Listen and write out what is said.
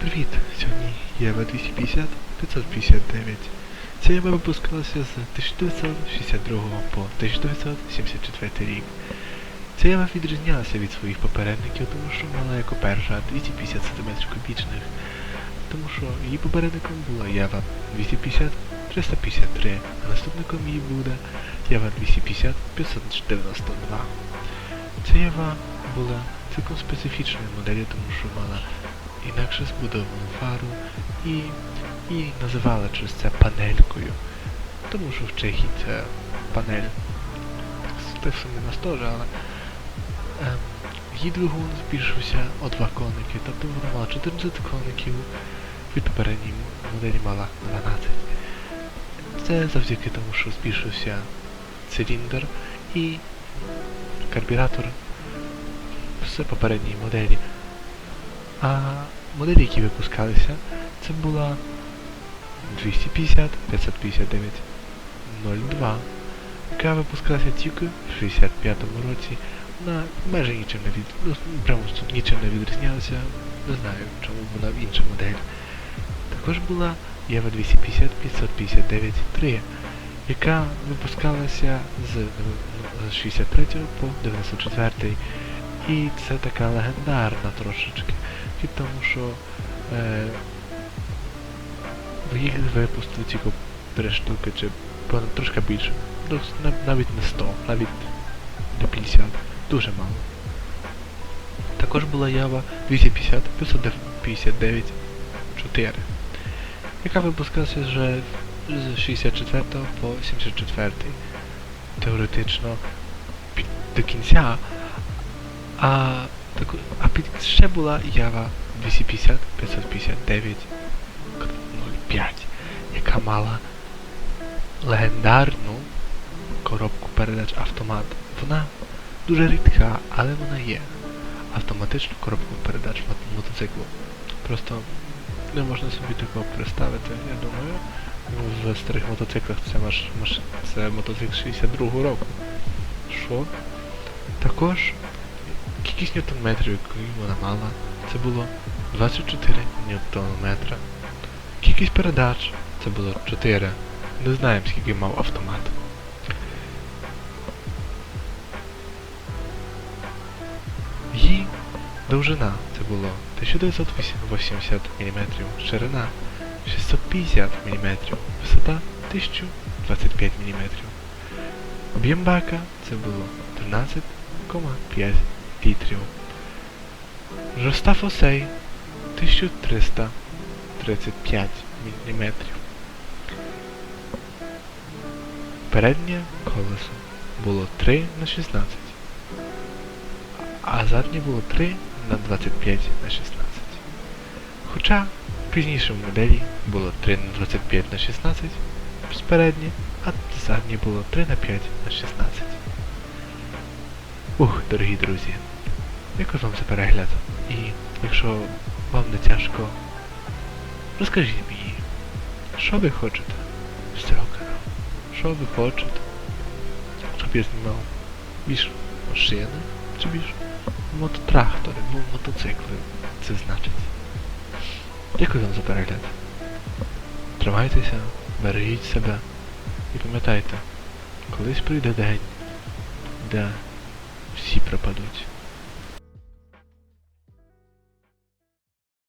Привіт! Сьогодні Єва 250 559. Ця Єва випускалася з 1962 по 1974 рік. Ця Єва відрізнялася від своїх попередників, тому що мала як перша 250 см кубічних, тому що її попередником була Єва 250 353, а наступником її буде Єва 250 592. Ця Єва була цілком специфічною моделлю, тому що мала інакше збудовану фару і, і називали через це панелькою. Тому що в Чехії це панель. Так, с- так само у нас теж, але ем, її збільшився о 2 коники, тобто вона мала 14 коників, від попередньої моделі мала 12. Це завдяки тому, що збільшився циліндр і карбюратор з попередньої моделі. А моделі, які випускалися, це була 250, 559, 02, яка випускалася тільки в 65-му році. Вона майже нічим не від... ну, прямо нічим не відрізнялася. Не знаю, чому вона інша модель. Також була Єва 250 559 3, яка випускалася з 63 по 94. І це така легендарна трошечки. І тому що е, їх випустили тільки три штуки, чи трошки більше. Ну, навіть не 100, навіть не 50. Дуже мало. Також була Ява 250 559 4, яка випускалася вже з 64 по 74. Теоретично до кінця. А, таку, а під ще була Ява 250 559 05, яка мала легендарну коробку передач автомат. Вона дуже рідка, але вона є. Автоматичну коробку передач мотоциклу. Просто не можна собі такого представити, я думаю. Ну, В старих мотоциклах це маш, маш, це мотоцикл 62 року. Що? Також кількість ньютон-метрів, яку вона мала, це було 24 ньютон-метра. Кількість передач це було 4. Не знаємо, скільки мав автомат. Її довжина це було 1980 мм, ширина 650 мм, висота 1025 мм. Об'єм бака це було 13,5 літрів. Жорстав осей 1335 мм. Переднє колесо було 3 на 16, а заднє було 3 на 25 на 16. Хоча в пізнішій моделі було 3 на 25 на 16 спереднє, а заднє було 3 на 5 на 16. Ух, дорогі друзі, дякую вам за перегляд. І якщо вам не тяжко, розкажіть мені, що ви хочете з цього каналу? Що ви хочете? Щоб я знімав більш машини чи більш мототрактори, мотоцикли, це значить. Дякую вам за перегляд. Тримайтеся, бережіть себе і пам'ятайте, колись прийде день, де всі пропадуть.